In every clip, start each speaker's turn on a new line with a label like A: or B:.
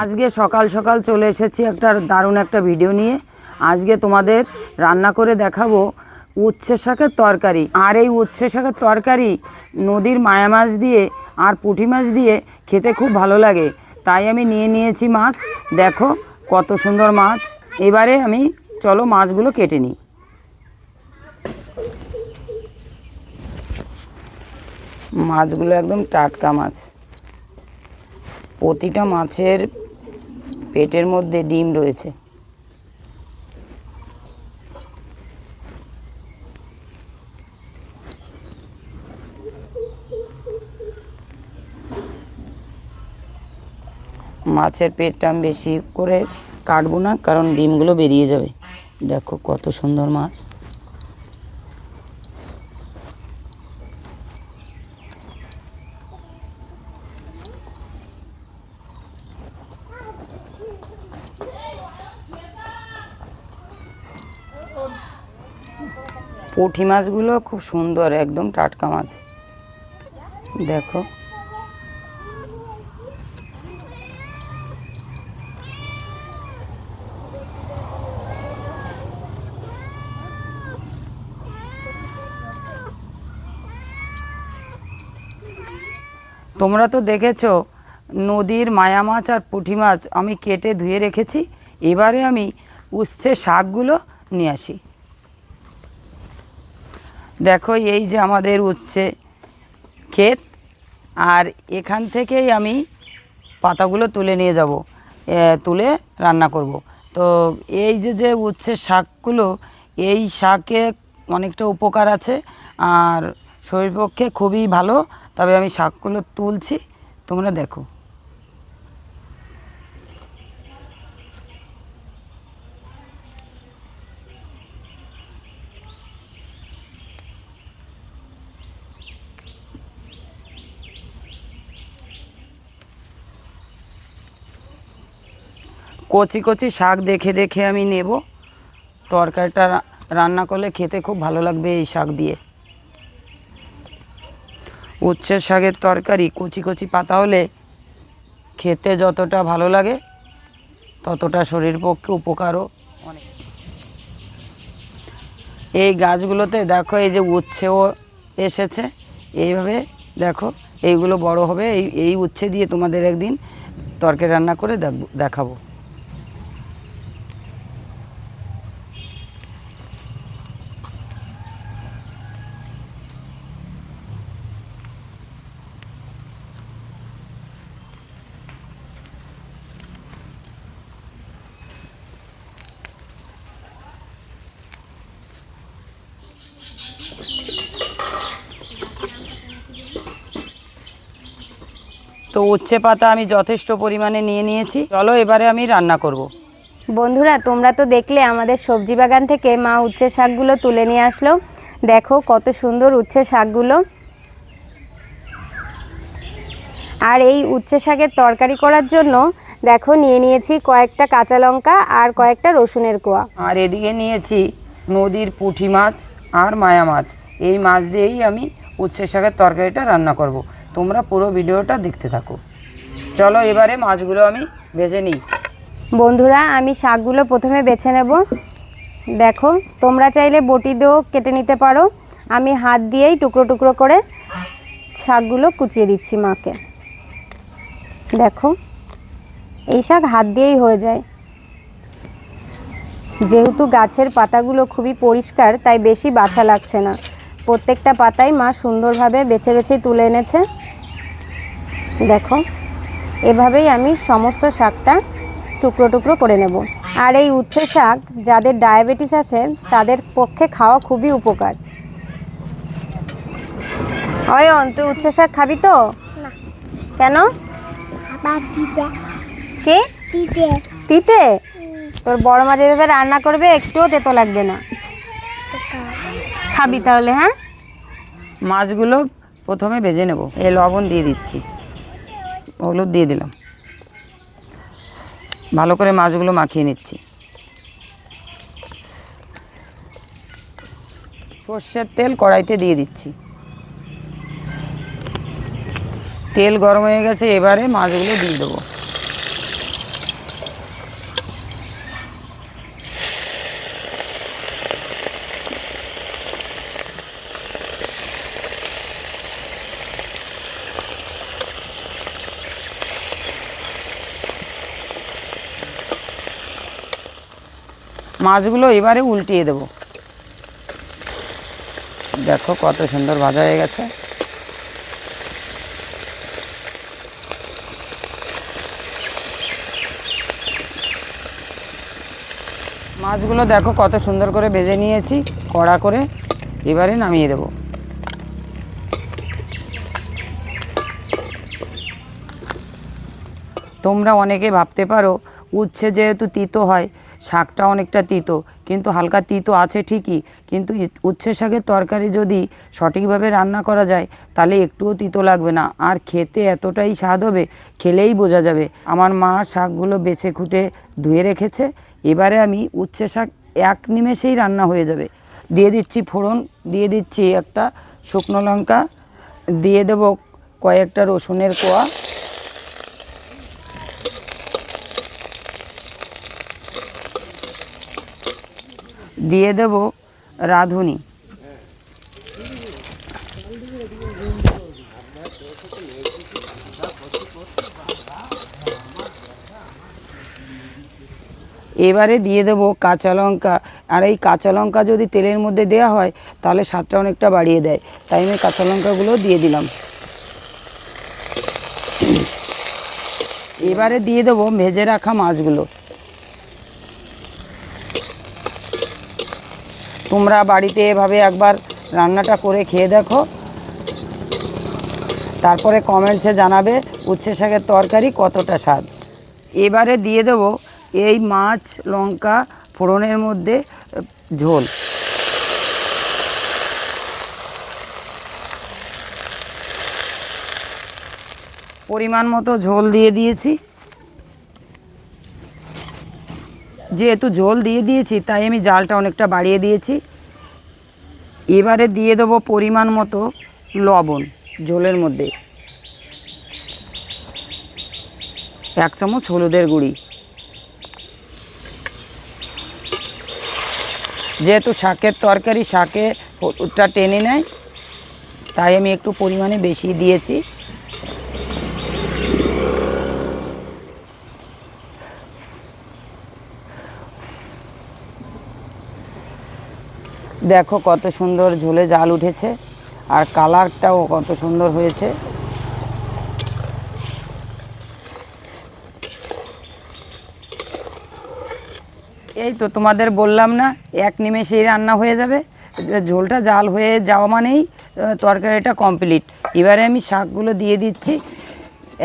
A: আজকে সকাল সকাল চলে এসেছি একটা দারুণ একটা ভিডিও নিয়ে। আজকে তোমাদের রান্না করে দেখাবো উচ্ছে শাকের তরকারি। আর এই উচ্ছে শাকের তরকারি নদীর মায়া মাছ দিয়ে আর পুঁটি মাছ দিয়ে খেতে খুব ভালো লাগে। তাই আমি নিয়ে নিয়েছি মাছ। দেখো কত সুন্দর মাছ। এবারে আমি, চলো মাছগুলো কেটে নিই। মাছগুলো একদম টাটকা মাছ। প্রতিটা মাছের পেটের মধ্যে ডিম রয়েছে। মাছের পেটটা আমি বেশি করে কাটবো না, কারণ ডিমগুলো বেরিয়ে যাবে। দেখো কত সুন্দর মাছ। পুঁটি মাছগুলো খুব সুন্দর, একদম টাটকা মাছ। দেখো। তোমরা তো দেখেছ, নদীর মায়া মাছ আর পুঁটি মাছ আমি কেটে ধুয়ে রেখেছি। এবারে আমি উচ্ছে শাকগুলো নিয়ে আসি। দেখো, এই যে আমাদের উচ্ছে ক্ষেত, আর এখান থেকেই আমি পাতাগুলো তুলে নিয়ে যাব তুলে রান্না করব। তো এই যে যে উচ্ছের শাকগুলো, এই শাকে অনেকটা উপকার আছে, আর শরীর পক্ষে খুবই ভালো। তবে আমি শাকগুলো তুলছি, তোমরা দেখো। কচি কচি শাক দেখে দেখে আমি নেব। তরকারিটা রান্না করলে খেতে খুব ভালো লাগবে এই শাক দিয়ে। উচ্ছের শাকের তরকারি, কচি কচি পাতা হলে খেতে যতটা ভালো লাগে, ততটা শরীর পক্ষে উপকারও অনেক। এই গাছগুলোতে দেখো এই যে উচ্ছেও এসেছে। এইভাবে দেখো, এইগুলো বড় হবে। এই এই উচ্ছে দিয়ে তোমাদের একদিন তরকারি রান্না করে দেখব- তো উচ্ছে পাতা আমি যথেষ্ট পরিমাণে নিয়ে নিয়েছি। চলো এবারে আমি রান্না করব।
B: বন্ধুরা তোমরা তো দেখলে আমাদের সবজি বাগান থেকে মা উচ্ছে শাকগুলো তুলে নিয়ে আসলো। দেখো কত সুন্দর উচ্ছে শাকগুলো। আর এই উচ্ছে শাকের তরকারি করার জন্য দেখো নিয়ে নিয়েছি কয়েকটা কাঁচা লঙ্কা আর কয়েকটা রসুনের কোয়া।
A: আর এদিকে নিয়েছি নদীর পুঁটি মাছ আর মায়া মাছ। এই মাছ দিয়েই আমি উচ্ছে শাকের তরকারিটা রান্না করব। তোমরা পুরো ভিডিওটা দেখতে থাকো। চলো এবারে মাছগুলো আমি ভেজে নিই।
B: বন্ধুরা, আমি শাকগুলো প্রথমে বেছে নেব। দেখো, তোমরা চাইলে বটি দিয়েও কেটে নিতে পারো। আমি হাত দিয়েই টুকরো টুকরো করে শাকগুলো কুচিয়ে দিচ্ছি মাকে। দেখো, এই শাক হাত দিয়েই হয়ে যায়। যেহেতু গাছের পাতাগুলো খুবই পরিষ্কার, তাই বেশি বাছা লাগছে না। প্রত্যেকটা পাতাই মা সুন্দরভাবে বেছে বেছে তুলে এনেছে। দেখো এভাবেই আমি সমস্ত শাকটা টুকরো টুকরো করে নেব। আর এই উচ্ছে শাক যাদের ডায়াবেটিস আছে তাদের পক্ষে খাওয়া খুবই উপকার। অয়ন তুই উচ্ছে শাক খাবি তো? কেন? কে? তিতে তোর বড় মা যেভাবে রান্না করবে একটুও তেতো লাগবে না। খাবি তাহলে হ্যাঁ?
A: মাছগুলো প্রথমে ভেজে নেব। এ লবণ দিয়ে দিচ্ছি। হলুদ দিয়ে দিলাম। ভালো করে মাছগুলো মাখিয়ে নিচ্ছি। সর্ষের তেল কড়াইতে দিয়ে দিচ্ছি। তেল গরম হয়ে গেছে, এবারে মাছগুলো দিয়ে দেবো। মাছগুলো এবারে উল্টিয়ে দেব। দেখো কত সুন্দর ভাজা হয়ে গেছে। মাছগুলো দেখো কত সুন্দর করে ভেজে নিয়েছি, কড়া করে এবারে নামিয়ে দেবো। তোমরা অনেকে ভাবতে পারো, উচ্ছে যেহেতু তিতো হয় শাকটা অনেকটা তিতো, কিন্তু হালকা তিতো আছে ঠিকই, কিন্তু উচ্ছে শাকের তরকারি যদি সঠিকভাবে রান্না করা যায়, তাহলে একটুও তিতো লাগবে না। আর খেতে এতটাই স্বাদ হবে, খেলেই বোঝা যাবে। আমার মা শাকগুলো বেছে খুঁটে ধুয়ে রেখেছে, এবারে আমি উচ্ছে শাক এক নিমেষেই রান্না হয়ে যাবে। দিয়ে দিচ্ছি ফোড়ন, দিয়ে দিচ্ছি একটা শুকনো লঙ্কা, দিয়ে দেব কয়েকটা রসুনের কোয়া দিয়ে দেব রাঁধুনি। এবারে দিয়ে দেব কাঁচা লঙ্কা। আর এই কাঁচা লঙ্কা যদি তেলের মধ্যে দেওয়া হয়, তাহলে স্বাদটা অনেকটা বাড়িয়ে দেয়। তাই আমি কাঁচা লঙ্কাগুলো দিয়ে দিলাম। এবারে দিয়ে দেবো ভেজে রাখা মাছগুলো। তোমরা বাড়িতে এভাবে একবার রান্নাটা করে খেয়ে দেখো। তারপরে কমেন্টসে জানাবে উচ্ছে শাকের তরকারি কতটা স্বাদ। এবারে দিয়ে দেব এই মাছ, লঙ্কা, ফোড়নের মধ্যে ঝোল। পরিমাণ মতো ঝোল দিয়ে দিয়েছি। যেহেতু ঝোল দিয়ে দিয়েছি, তাই আমি জালটা অনেকটা বাড়িয়ে দিয়েছি। এবারে দিয়ে দেবো পরিমাণ মতো লবণ ঝোলের মধ্যে। এক চামচ হলুদের গুঁড়ি। যেহেতু শাকের তরকারি, শাকে হলুদটা টেনে নেয়, তাই আমি একটু পরিমাণে বেশি দিয়েছি। দেখো কত সুন্দর ঝোলে জাল উঠেছে, আর কালারটাও কত সুন্দর হয়েছে। এই তো তোমাদের বললাম না, এক নিমেষেই রান্না হয়ে যাবে। ঝোলটা জাল হয়ে যাওয়া মানেই তরকারিটা কমপ্লিট এবারে আমি শাকগুলো দিয়ে দিচ্ছি,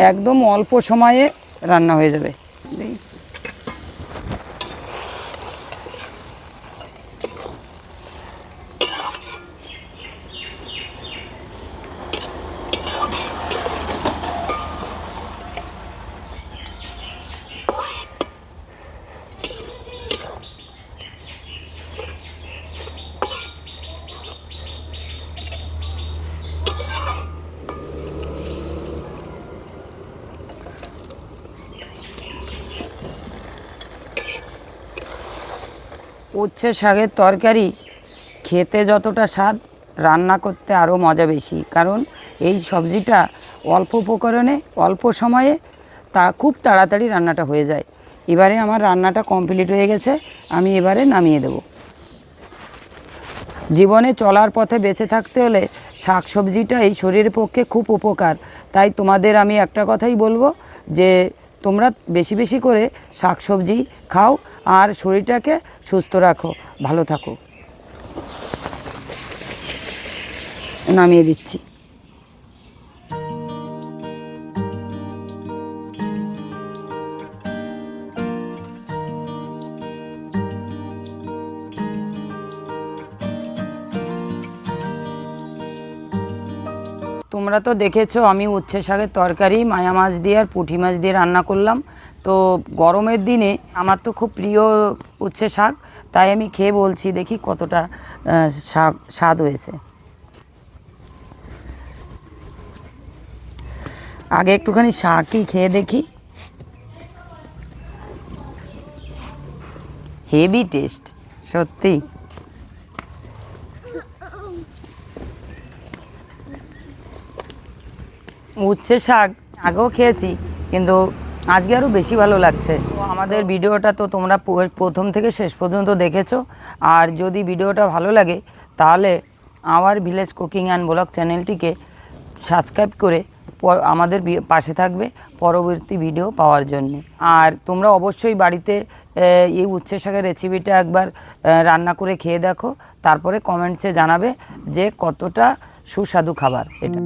A: একদম অল্প সময়ে রান্না হয়ে যাবে। উচ্ছে শাকের তরকারি খেতে যতটা স্বাদ, রান্না করতে আরও মজা বেশি। কারণ এই সবজিটা অল্প উপকরণে, অল্প সময়ে তা খুব তাড়াতাড়ি রান্নাটা হয়ে যায়। এবারে আমার রান্নাটা কমপ্লিট হয়ে গেছে, আমি এবারে নামিয়ে দেব। জীবনে চলার পথে বেঁচে থাকতে হলে শাক সবজিটা এই শরীরের পক্ষে খুব উপকার। তাই তোমাদের আমি একটা কথাই বলব যে তোমরা বেশি বেশি করে শাক সবজি খাও আর শরীরটাকে সুস্থ রাখো, ভালো থাকো। নামিয়ে দিচ্ছি। তোমরা তো দেখেছ, আমি উচ্ছে শাকের তরকারি, মায়া মাছ দিয়ে আর পুঁটি মাছ দিয়ে রান্না করলাম। তো গরমের দিনে আমার তো খুব প্রিয় উচ্ছে শাক, তাই আমি খেয়ে বলছি, দেখি কতটা শাক, স্বাদ হয়েছে। আগে একটুখানি শাকই খেয়ে দেখি। হেভি টেস্ট সত্যি। উচ্ছে শাক আগেও খেয়েছি, কিন্তু আজকে আরও বেশি ভালো লাগছে। আমাদের ভিডিওটা তো তোমরা প্রথম থেকে শেষ পর্যন্ত দেখেছ। আর যদি ভিডিওটা ভালো লাগে, তাহলে আমার ভিলেজ কুকিং অ্যান্ড ব্লগ চ্যানেলটিকে সাবস্ক্রাইব করে আমাদের পাশে থাকবে পরবর্তী ভিডিও পাওয়ার জন্য। আর তোমরা অবশ্যই বাড়িতে এই উচ্ছে শাকের রেসিপিটা একবার রান্না করে খেয়ে দেখো। তারপরে কমেন্টসে জানাবে যে কতটা সুস্বাদু খাবার এটা।